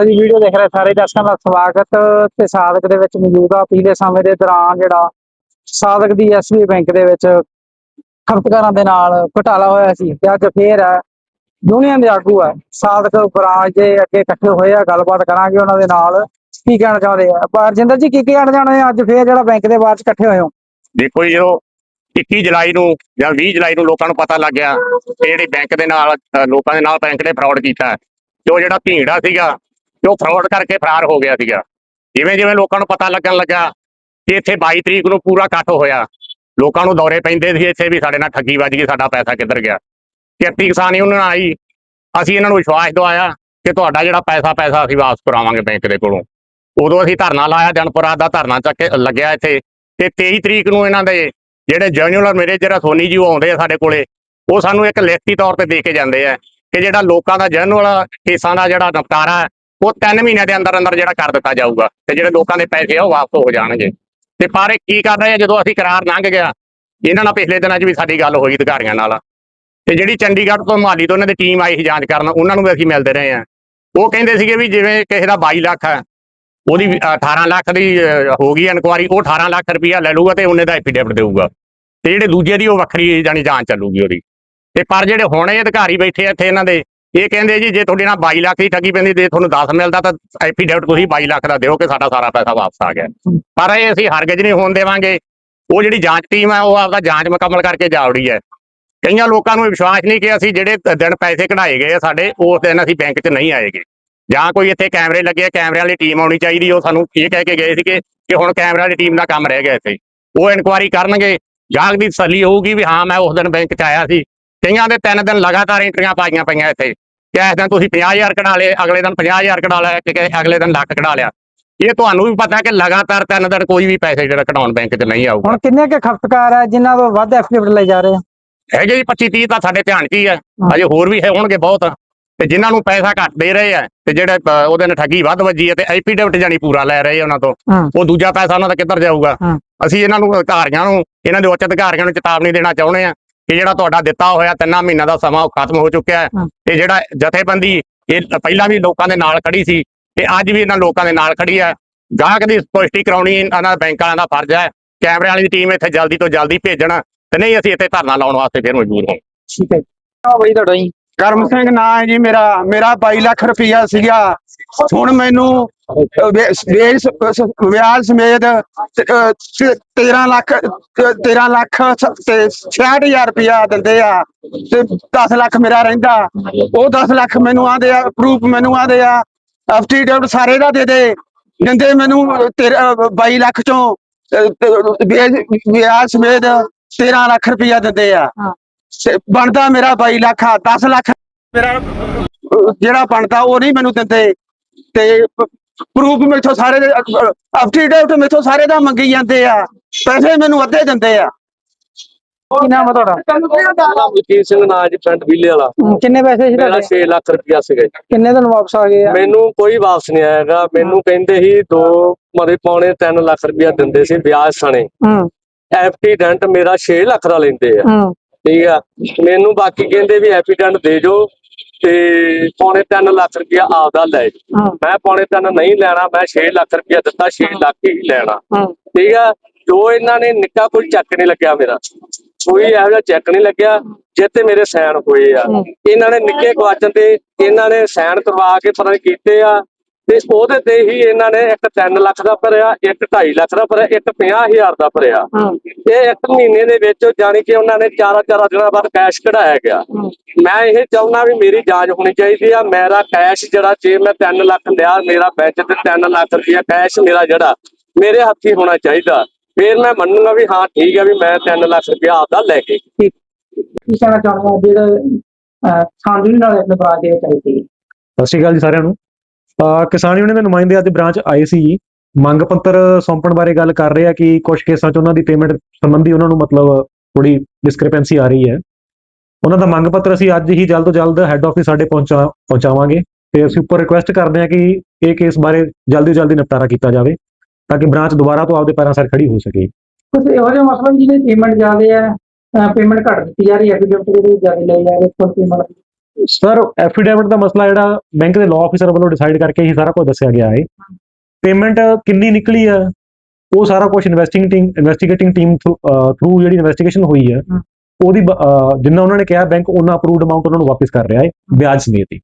ਦੀ video ਦੇਖ ਰਹੇ ਸਾਰੇ ਦਰਸ਼ਕਾਂ ਦਾ ਸਵਾਗਤ ਤੇ ਸਾਧਕ ਦੇ ਵਿੱਚ ਮੌਜੂਦ ਪਿਛਲੇ ਸਮੇਂ ਦੇ ਦੌਰਾਨ ਜਿਹੜਾ ਸਾਧਕ ਦੀ ਐਸਬੀ ਬੈਂਕ ਦੇ ਵਿੱਚ ਖਪਤਕਾਰਾਂ ਦੇ ਨਾਲ ਘੁਟਾਲਾ ਹੋਇਆ ਸੀ ਤੇ ਅੱਜ ਫੇਰ ਹੈ ਯੂਨੀਅਨ ਦੇ ਆਗੂ ਹੈ ਸਾਧਕ ਬਰਾਜ ਦੇ ਅੱਗੇ ਇਕੱਠੇ ਹੋਏ ਆ। ਗੱਲਬਾਤ ਕਰਾਂਗੇ ਉਹਨਾਂ ਦੇ ਨਾਲ। ਕੀ ਕਹਿਣਾ ਚਾਹੁੰਦੇ ਆ? ਪਰ ਜੀ ਕੀ ਕਹਿਣਾ ਚਾਹੁੰਦੇ ਆ? ਅੱਜ ਫੇਰ ਜਿਹੜਾ ਬੈਂਕ ਦੇ ਬਾਹਰ 'ਚ ਇਕੱਠੇ ਹੋਏ ਹੋ। ਦੇਖੋ ਜੀ ਜਦੋਂ 21 ਜੁਲਾਈ ਨੂੰ ਜਾਂ 20 ਜੁਲਾਈ ਨੂੰ ਲੋਕਾਂ ਨੂੰ ਪਤਾ ਲੱਗ ਗਿਆ ਕਿ ਜਿਹੜੀ ਬੈਂਕ ਦੇ ਨਾਲ ਲੋਕਾਂ ਦੇ ਨਾਲ ਬੈਂਕ ਨੇ ਫਰਾਡ ਕੀਤਾ। ਹੈ, ਜਿਹੜਾ ਭੀੜਾ ਸੀਗਾ ਤੇ ਉਹ ਫਰਾਡ ਕਰਕੇ ਫਰਾਰ ਹੋ ਗਿਆ ਸੀਗਾ। ਜਿਵੇਂ ਜਿਵੇਂ ਲੋਕਾਂ ਨੂੰ ਪਤਾ ਲੱਗਣ ਲੱਗਾ ਕਿ ਇੱਥੇ 22 ਤਰੀਕ ਨੂੰ ਪੂਰਾ ਕੱਟ ਹੋਇਆ, ਲੋਕਾਂ ਨੂੰ ਦੌਰੇ ਪੈਂਦੇ ਸੀ, ਇੱਥੇ ਵੀ ਸਾਡੇ ਨਾਲ ਠੱਗੀ ਵੱਜ ਗਈ, ਸਾਡਾ ਪੈਸਾ ਕਿੱਧਰ ਗਿਆ। ਕਿਰਤੀ ਕਿਸਾਨ ਯੂਨੀਅਨ ਆਈ, ਅਸੀਂ ਇਹਨਾਂ ਨੂੰ ਵਿਸ਼ਵਾਸ ਦਵਾਇਆ ਕਿ ਤੁਹਾਡਾ ਜਿਹੜਾ ਪੈਸਾ ਪੈਸਾ ਅਸੀਂ ਵਾਪਸ ਕਰਾਵਾਂਗੇ ਬੈਂਕ ਦੇ ਕੋਲੋਂ। ਉਦੋਂ ਅਸੀਂ ਧਰਨਾ ਲਾਇਆ, ਜਨਪੁਰਾ ਦਾ ਧਰਨਾ ਚੱਕ ਕੇ ਲੱਗਿਆ ਇੱਥੇ। ਤੇ 23 ਤਰੀਕ ਨੂੰ ਇਹਨਾਂ ਦੇ ਜਿਹੜੇ ਜਨਰਲ ਮੈਨੇਜਰ ਆ, ਸੋਨੀ ਜੀ ਉਹ ਆਉਂਦੇ ਆ ਸਾਡੇ ਕੋਲੇ। ਉਹ ਸਾਨੂੰ ਇੱਕ ਲਿਖਤੀ ਤੌਰ ਤੇ ਦੇ ਕੇ ਜਾਂਦੇ ਆ ਕਿ ਜਿਹੜਾ ਲੋਕਾਂ ਦਾ ਜਨਰਲ ਕੇਸਾਂ ਦਾ ਜਿਹੜਾ ਨਿਪਟਾਰਾ ਉਹ 3 ਮਹੀਨਿਆਂ ਦੇ ਅੰਦਰ ਅੰਦਰ ਜਿਹੜਾ ਕਰ ਦਿੱਤਾ ਜਾਊਗਾ ਤੇ ਜਿਹੜੇ ਲੋਕਾਂ ਦੇ ਪੈਸੇ ਆ ਉਹ ਵਾਪਸ ਹੋ ਜਾਣਗੇ। ਤੇ ਪਰ ਇਹ ਕੀ ਕਰ ਰਹੇ ਆ ਜਦੋਂ ਅਸੀਂ ਕਰਾਰ ਲੰਘ ਗਿਆ ਇਹਨਾਂ ਨਾਲ ਪਿਛਲੇ ਦਿਨਾਂ 'ਚ ਵੀ ਸਾਡੀ ਗੱਲ ਹੋਈ ਅਧਿਕਾਰੀਆਂ ਨਾਲ। ਤੇ ਜਿਹੜੀ ਚੰਡੀਗੜ੍ਹ ਤੋਂ ਮੁਹਾਲੀ ਤੋਂ ਉਹਨਾਂ ਦੀ ਟੀਮ ਆਈ ਸੀ ਜਾਂਚ ਕਰਨ ਉਹਨਾਂ ਨੂੰ ਵੀ ਅਸੀਂ ਮਿਲਦੇ ਰਹੇ ਆ ਉਹ ਕਹਿੰਦੇ ਸੀਗੇ ਵੀ ਜਿਵੇਂ ਕਿਸੇ ਦਾ 22 ਲੱਖ ਹੈ ਉਹਦੀ ਵੀ, 18 ਲੱਖ ਦੀ ਹੋ ਗਈ ਇਨਕੁਆਰੀ ਉਹ 18 ਲੱਖ ਰੁਪਇਆ ਲੈ ਲੂਗਾ ਤੇ ਉਹਨੇ ਦਾ ਐਫੀਡੇਵਿਟ ਦੇਊਗਾ। ਤੇ ਜਿਹੜੇ ਦੂਜੇ ਦੀ ਉਹ ਵੱਖਰੀ ਜਾਨੀ ਜਾਂਚ ਚੱਲੂਗੀ ਉਹਦੀ। ਤੇ ਪਰ ਜਿਹੜੇ ਹੁਣ ਇਹ ਅਧਿਕਾਰੀ ਬੈਠੇ ਆ ਇੱਥੇ ਇਹਨਾਂ ਦੇ ਇਹ ਕਹਿੰਦੇ ਜੀ, ਜੇ ਤੁਹਾਡੇ ਨਾਲ 22 ਲੱਖ ਦੀ ਠੱਗੀ ਪੈਂਦੀ ਤੇ ਤੁਹਾਨੂੰ 10 ਮਿਲਦਾ ਤਾਂ ਐਫੀਡੇਵਿਟ ਤੁਸੀਂ 22 ਲੱਖ ਦਾ ਦਿਓ ਕਿ ਸਾਡਾ ਸਾਰਾ ਪੈਸਾ ਵਾਪਸ ਆ ਗਿਆ। ਪਰ ਇਹ ਅਸੀਂ ਹਰਗਿਜ਼ ਨਹੀਂ ਹੋਣ ਦੇਵਾਂਗੇ। ਉਹ ਜਿਹੜੀ ਜਾਂਚ ਟੀਮ ਹੈ ਉਹ ਆਪਦਾ ਜਾਂਚ ਮੁਕੰਮਲ ਕਰਕੇ ਜਾ ਜਾਵੜੀ ਹੈ। ਕਈਆਂ ਲੋਕਾਂ ਨੂੰ ਵਿਸ਼ਵਾਸ ਨਹੀਂ ਕਿ ਅਸੀਂ ਜਿਹੜੇ ਦਿਨ ਪੈਸੇ ਕਢਾਏ ਗਏ ਸਾਡੇ, ਉਸ ਦਿਨ ਅਸੀਂ ਬੈਂਕ 'ਚ ਨਹੀਂ ਆਏਗੇ। ਜਾਂ ਕੋਈ ਇੱਥੇ ਕੈਮਰੇ ਲੱਗੇ ਆ ਕੈਮਰਿਆਂ ਵਾਲੀ ਟੀਮ ਆਉਣੀ ਚਾਹੀਦੀ, ਉਹ ਸਾਨੂੰ ਇਹ ਕਹਿ ਕੇ ਗਏ ਸੀ ਕਿ ਕਿ ਹੁਣ ਕੈਮਰਾ ਵਾਲੀ ਟੀਮ ਦਾ ਕੰਮ ਰਹਿ ਗਿਆ ਇੱਥੇ। ਉਹ ਇਨਕੁਆਰੀ ਕਰਨਗੇ। ਜਾਂਚ ਦੀ ਤਸੱਲੀ ਹੋਊਗੀ ਵੀ ਹਾਂ, ਮੈਂ ਉਸ ਦਿਨ ਬੈਂਕ 'ਚ ਆਇਆ ਸੀ। ਕਈਆਂ ਦੇ ਤਿੰਨ ਦਿਨ ਲਗਾਤਾਰ ਐਂਟਰੀਆਂ ਪਾਈਆਂ ਪਈਆਂ ਇੱਥੇ। ਕਿ ਇਸ ਦਿਨ ਤੁਸੀਂ 50000 ਕਢਾ ਲਏ ਅਗਲੇ ਦਿਨ 50000 ਕਢਾ ਲਿਆ ਕਿ ਅਗਲੇ ਦਿਨ ਲੱਖ ਕਢਾ ਲਿਆ। ਇਹ ਤੁਹਾਨੂੰ ਵੀ ਪਤਾ ਕਿ ਲਗਾਤਾਰ ਤਿੰਨ ਦਿਨ ਕੋਈ ਵੀ ਪੈਸੇ ਜਿਹੜਾ ਕਢਾਉਣ ਬੈਂਕ 'ਚ ਨਹੀਂ ਆਊਗਾ। ਹੁਣ ਕਿੰਨੇ ਕੁ ਖਪਤਕਾਰ ਹੈ ਜਿਨ੍ਹਾਂ ਤੋਂ ਵੱਧ ਐਫਡੀਐਫ ਲੈ ਜਾ ਰਹੇ ਆ? ਹੈਗੇ ਜੀ 25 30 ਤਾਂ ਸਾਡੇ ਧਿਆਨ 'ਚ ਹੀ ਹੈ ਅਜੇ ਹੋਰ ਵੀ ਹੋਣਗੇ ਬਹੁਤ। ਤੇ ਜਿਨ੍ਹਾਂ ਨੂੰ ਪੈਸਾ ਘੱਟ ਦੇ ਰਹੇ ਆ ਤੇ ਜਿਹੜੇ ਉਹਦੇ ਨਾਲ ਠੱਗੀ ਵੱਧ ਵੱਜੀ ਹੈ ਤੇ ਐਫੀਡੇਵਿਟ ਜਾਨੀ ਪੂਰਾ ਲੈ ਰਹੇ ਆ ਉਹਨਾਂ ਤੋਂ। ਉਹ ਦੂਜਾ ਪੈਸਾ ਉਹਨਾਂ ਦਾ ਕਿੱਧਰ ਜਾਊਗਾ। ਅਸੀਂ ਇਹਨਾਂ ਨੂੰ ਅਧਿਕਾਰੀਆਂ ਨੂੰ ਇਹਨਾਂ ਦੇ ਉੱਚ ਅਧਿਕਾਰੀਆਂ ਨੂੰ ਚੇਤਾਵਨੀ ਦੇਣਾ ਚਾਹੁੰਦੇ ਆ। ਕਿ ਜਿਹੜਾ ਤੁਹਾਡਾ ਦਿੱਤਾ ਹੋਇਆ ਤਿੰਨਾਂ ਮਹੀਨਿਆਂ ਦਾ ਸਮਾਂ ਉਹ ਖਤਮ ਹੋ ਚੁੱਕਿਆ ਹੈ। ਤੇ ਜਿਹੜਾ ਜਥੇਬੰਦੀ ਇਹ ਪਹਿਲਾਂ ਵੀ ਲੋਕਾਂ ਦੇ ਨਾਲ ਖੜੀ ਸੀ ਤੇ ਅੱਜ ਵੀ ਇਹਨਾਂ ਲੋਕਾਂ ਦੇ ਨਾਲ ਖੜੀ ਹੈ। ਗਾਹਕ ਦੀ ਸਪਸ਼ਟੀ ਕਰਾਉਣੀ ਇਹਨਾਂ ਦਾ ਬੈਂਕ ਵਾਲਿਆਂ ਦਾ ਫਰਜ਼ ਹੈ। ਕੈਮਰੇ ਵਾਲੀ ਟੀਮ ਇੱਥੇ ਜਲਦੀ ਤੋਂ ਜਲਦੀ ਭੇਜਣ ਤੇ ਨਹੀਂ ਅਸੀਂ ਇੱਥੇ ਧਰਨਾ ਲਾਉਣ ਵਾਸਤੇ ਫਿਰ ਮਜਬੂਰ ਹਾਂ ਠੀਕ ਹੈ। ਆ ਬਈ ਤੁਹਾਡਾ ਜੀ। ਕਰਮ ਸਿੰਘ ਨਾਂ ਹੈ ਜੀ ਮੇਰਾ ਮੇਰਾ 22 ਲੱਖ ਰੁਪਇਆ ਸੀਗਾ। ਹੁਣ ਮੈਨੂੰ ਅਹ, ਵਿਆਜ ਸਮੇਤ ਤ- 13 ਲੱਖ ਤ- 13 ਲੱਖ ਸ- ਤੇ 66000 ਰੁਪਇਆ ਦਿੰਦੇ ਆ। ਤੇ 10 ਲੱਖ ਮੇਰਾ ਰਹਿੰਦਾ। ਉਹ 10 ਲੱਖ ਮੈਨੂੰ ਆਂਦੇ ਆ ਪ੍ਰੂਫ ਮੈਨੂੰ ਆਂਦੇ ਆ ਐਫਟੀਡੇਵਿਟ ਸਾਰੇ ਦਾ ਦੇ ਦੇ। ਦਿੰਦੇ ਮੈਨੂੰ ਤੇਰਾ- ਅਹ, 22 ਲੱਖ ਚੋਂ ਵਿਆਜ ਵਿਆਜ ਸਮੇਤ 13 ਲੱਖ ਰੁਪਇਆ ਦਿੰਦੇ ਆ। ਬਣਦਾ ਮੇਰਾ 22 ਲੱਖ ਆ 10 ਲੱਖ। ਮੇਰਾ ਅਹ, ਜਿਹੜਾ ਬਣਦਾ ਉਹ ਨਹੀਂ ਮੈਨੂੰ ਦਿੰਦੇ। ਤੇ ਪ੍ਰੂਫ ਮੇਥੋਂ ਸਾਰੇ ਦੇ ਅਫਟੀਡੇਟ ਮੇਥੋਂ ਸਾਰੇ ਦਾ ਮੰਗੀ ਜਾਂਦੇ ਆ। ਪੈਸੇ ਮੈਨੂੰ ਅੱਧੇ ਦਿੰਦੇ ਆ। ਕੀ ਨਾਮ ਹੈ ਤੁਹਾਡਾ? ਮਲਕੀਤ ਸਿੰਘ ਨਾਂ ਜੀ ਪਿੰਡ ਬੀਲੇ ਵਾਲਾ। ਹਮ, ਕਿੰਨੇ ਪੈਸੇ ਸੀ ਮੇਰਾ ਤੁਹਾਡੇ? 6 ਲੱਖ ਰੁਪਇਆ ਸੀਗਾ। ਜੀ। ਕਿੰਨੇ ਦਿਨ ਵਾਪਸ ਆ ਗਏ ਆ? ਮੈਨੂੰ ਕੋਈ ਵਾਪਸ ਨਹੀਂ ਆਏਗਾ ਮੈਨੂੰ ਕਹਿੰਦੇ ਸੀ ਦੋ ਮਰੇ ਪੌਣੇ 3 ਲੱਖ ਰੁਪਇਆ ਦਿੰਦੇ ਸੀ ਵਿਆਜ ਸਣੇ। ਹੂੰ। ਐਫਟੀਡੈਂਟ ਮੇਰਾ 6 ਲੱਖ ਦਾ ਲੈਂਦੇ ਆ। ਹੂੰ। ਠੀਕ ਆ। ਮੈਨੂੰ ਬਾਕੀ ਕਹਿੰਦੇ ਵੀ ਐਫੀਡੈਂਟ ਦੇ ਜੋ ਤੇ ਪੌਣੇ 3 ਲੱਖ ਰੁਪਇਆ ਆਪਦਾ ਲੈ ਜਾਓ। ਮੈਂ ਪੌਣੇ 3 ਨਹੀਂ ਲੈਣਾ ਮੈਂ 6 ਲੱਖ ਰੁਪਇਆ ਦਿੱਤਾ 6 ਲੱਖ ਹੀ ਲੈਣਾ। ਠੀਕ ਆ। ਜੋ ਇਹਨਾਂ ਨੇ ਨਿੱਕਾ ਕੋਈ ਚੱਕ ਨਹੀਂ ਲੱਗਿਆ ਮੇਰਾ। ਕੋਈ ਇਹੋ ਜਿਹਾ ਚੈੱਕ ਨਹੀਂ ਲੱਗਿਆ ਜਿੱਤੇ ਮੇਰੇ ਸਾਈਨ ਹੋਏ ਆ। ਇਹਨਾਂ ਨੇ ਨਿੱਕੇ ਗਵਾਚਣ ਤੇ ਇਹਨਾਂ ਨੇ ਸਾਈਨ ਕਰਵਾ ਕੇ ਪਤਾ ਨੀ ਕੀਤੇ ਆ। ਤੇ ਉਹਦੇ ਤੇ ਹੀ ਇਹਨਾਂ ਨੇ ਇੱਕ 3 ਲੱਖ ਦਾ ਭਰਿਆ ਇੱਕ 2.5 ਲੱਖ ਦਾ ਭਰਿਆ ਇੱਕ 50000 ਦਾ ਭਰਿਆ। ਹੂੰ। ਇਹ ਇੱਕ ਮਹੀਨੇ ਦੇ ਵਿੱਚ ਜਾਣੀ ਕਿ ਉਹਨਾਂ ਨੇ ਚਾਰਾਂ ਚਾਰਾਂ ਦਿਨਾਂ ਬਾਅਦ ਕੈਸ਼ ਕਢਾਇਆ ਗਿਆ। ਹੂੰ। ਮੈਂ ਇਹ ਚਾਹੁੰਦਾ ਵੀ ਮੇਰੀ ਜਾਂਚ ਹੋਣੀ ਚਾਹੀਦੀ ਆ ਮੇਰਾ ਕੈਸ਼ ਜਿਹੜਾ ਜੇ ਮੈਂ 3 ਲੱਖ ਲਿਆ ਮੇਰਾ ਵਿੱਚ ਤੇ 3 ਲੱਖ ਰੁਪਇਆ ਕੈਸ਼ ਮੇਰਾ ਜਿਹੜਾ ਮੇਰੇ ਹੱਥੀ ਹੋਣਾ ਚਾਹੀਦਾ। ਫਿਰ ਮੈਂ ਮੰਨੂਗਾ ਵੀ ਹਾਂ ਠੀਕ ਆ ਵੀ ਮੈਂ 3 ਲੱਖ ਰੁਪਇਆ ਆਪਦਾ ਲੈ ਕੇ ਕੀ ਕਹਿਣਾ ਚਾਹੁੰਦਾ ਜਿਹੜੇ ਸਾਂਝੀ ਨਾਲ ਬਰਾਜ ਦੇ ਸੀ ਸਤਿ ਸ਼੍ਰੀ ਅਕਾਲ ਜੀ ਸਾਰਿਆਂ ਨੂੰ। ਕਿਸਾਨ ਯੂਨੀਅਨ ਦੇ ਨੁਮਾਇੰਦੇ ਅੱਜ ਬ੍ਰਾਂਚ ਆਏ ਸੀ ਮੰਗ ਪੱਤਰ ਸੌਂਪਣ ਬਾਰੇ ਗੱਲ ਕਰ ਰਹੇ ਆ ਕਿ ਕੁਝ ਕੇਸਾਂ 'ਚ ਉਹਨਾਂ ਦੀ ਪੇਮੈਂਟ ਸੰਬੰਧੀ ਉਹਨਾਂ ਨੂੰ ਮਤਲਬ ਥੋੜੀ ਡਿਸਕ੍ਰਿਪੈਂਸੀ ਆ ਰਹੀ ਹੈ। ਉਹਨਾਂ ਦਾ ਮੰਗ ਪੱਤਰ ਅਸੀਂ ਅੱਜ ਹੀ ਜਲਦ ਤੋਂ ਜਲਦ ਹੈੱਡ ਆਫਿਸ ਸਾਡੇ ਪਹੁੰਚਾ, ਪਹੁੰਚਾਵਾਂਗੇ ਤੇ ਅਸੀਂ ਉੱਪਰ ਰਿਕੁਐਸਟ ਕਰਦੇ ਹਾਂ ਕਿ ਇਹ ਕੇਸ ਬਾਰੇ ਜਲਦੀ ਜਲਦੀ ਨਿਪਟਾਰਾ ਕੀਤਾ ਜਾਵੇ ਤਾਂ ਕਿ ਬ੍ਰਾਂਚ ਦੁਬਾਰਾ ਤੋਂ ਆਪਦੇ ਪੈਰਾਂ ਸਿਰ ਖੜੀ ਹੋ ਸਕੇ। ਕੁਝ ਇਹੋ ਜਿਹਾ ਮਸਲਾ ਵੀ ਜਿਹਨੇ ਪੇਮੈਂਟ ਜ਼ਿਆਦੇ ਆ ਪੇਮੈਂਟ ਘੱਟ ਦਿੱਤੀ ਜਾ ਰਹੀ ਹੈ ਐਫੀਡੇਵਿਟ ਜਿਹੜੀ ਜ਼ਿਆਦਾ ਲਈ ਜਾ ਰਹੀ ਫੁੱਲ ਪੇਮੈਂਟ ਸਰ ਐਫੀਡੇਵਿਟ ਦਾ ਮਸਲਾ ਜਿਹੜਾ ਬੈਂਕ ਦੇ ਲਾਅ ਆਫੀਸਰ ਵੱਲੋਂ ਡਿਸਾਈਡ ਕਰਕੇ ਹੀ ਸਾਰਾ ਕੁਝ ਦੱਸਿਆ ਗਿਆ ਹੈ। ਪੇਮੈਂਟ ਕਿੰਨੀ ਨਿਕਲੀ ਆ ਉਹ ਸਾਰਾ ਕੁਝ ਇਨਵੈਸਟਿਗੇਟਿੰਗ ਇਨਵੈਸਟੀਗੇਟਿੰਗ ਟੀਮ ਥਰੂ ਜਿਹੜੀ ਇਨਵੈਸਟੀਗੇਸ਼ਨ ਹੋਈ ਹੈ ਉਹਦੀ ਜਿੰਨਾ ਉਹਨਾਂ ਨੇ ਕਿਹਾ ਬੈਂਕ ਉਹਨਾਂ ਅਪਰੂਵਡ ਅਮਾਉਂਟ ਉਹਨਾਂ ਨੂੰ ਵਾਪਸ ਕਰ ਰਿਹਾ ਹੈ ਵਿਆਜ ਸਮੇਤ ਹੀ।